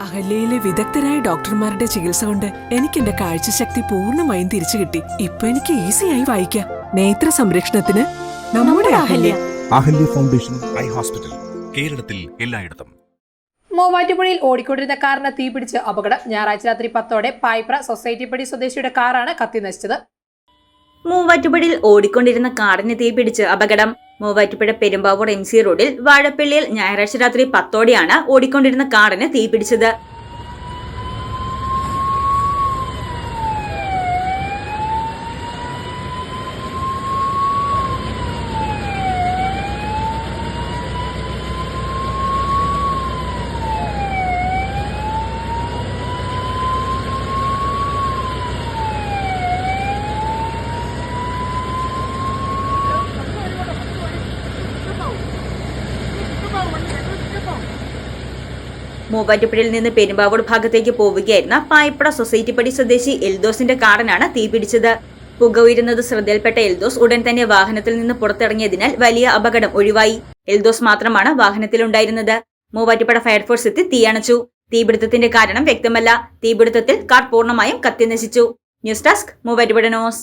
അഹല്യയിലെ വിദഗ്ധരായ ഡോക്ടർമാരുടെ ചികിത്സ കൊണ്ട് എനിക്ക് എന്റെ കാഴ്ചശക്തി പൂർണമായും തിരിച്ചു കിട്ടി. ഇപ്പൊ എനിക്ക് ഈസിയായി വായിക്കാം. നേത്ര സംരക്ഷണത്തിന് നമ്മുടെ Ahalya. Ahalya foundation eye hospital കേരളത്തിൽ എല്ലായിടത്തും. മൂവാറ്റുപുഴയിൽ ഓടിക്കൊണ്ടിരുന്ന കാറിന് തീപിടിച്ച് അപകടം. ഞായറാഴ്ച രാത്രി പത്തോടെ പായ്പ്ര സൊസൈറ്റിപ്പടി സ്വദേശിയുടെ കാറാണ് കത്തി നശിച്ചത്. മൂവാറ്റുപുഴയിൽ ഓടിക്കൊണ്ടിരുന്ന കാറിന് തീപിടിച്ച് അപകടം. മൂവാറ്റുപുഴ പെരുമ്പാവൂർ എം സി റോഡിൽ വാഴപ്പള്ളിയിൽ ഞായറാഴ്ച രാത്രി പത്തോടെയാണ് ഓടിക്കൊണ്ടിരുന്ന കാറിന് തീപിടിച്ചത്. മൂവാറ്റുപുഴയിൽ നിന്ന് പെരുമ്പാവൂർ ഭാഗത്തേക്ക് പോവുകയായിരുന്ന പായപ്പുഴ സൊസൈറ്റി പടി സ്വദേശി എൽദോസിന്റെ കാറിനാണ് തീപിടിച്ചത് പുക ഉയരുന്നത് ശ്രദ്ധയിൽപ്പെട്ട എൽദോസ് ഉടൻ തന്നെ വാഹനത്തിൽ നിന്ന് പുറത്തിറങ്ങിയതിനാൽ വലിയ അപകടം ഒഴിവായി. എൽദോസ് മാത്രമാണ് വാഹനത്തിലുണ്ടായിരുന്നത്. മൂവാറ്റുപുഴ ഫയർഫോഴ്സ് എത്തി തീയണച്ചു തീപിടുത്തത്തിന്റെ കാരണം വ്യക്തമല്ല. തീപിടുത്തത്തിൽ കാർ പൂർണമായും കത്തിനശിച്ചു. News desk Muvattupuzha news.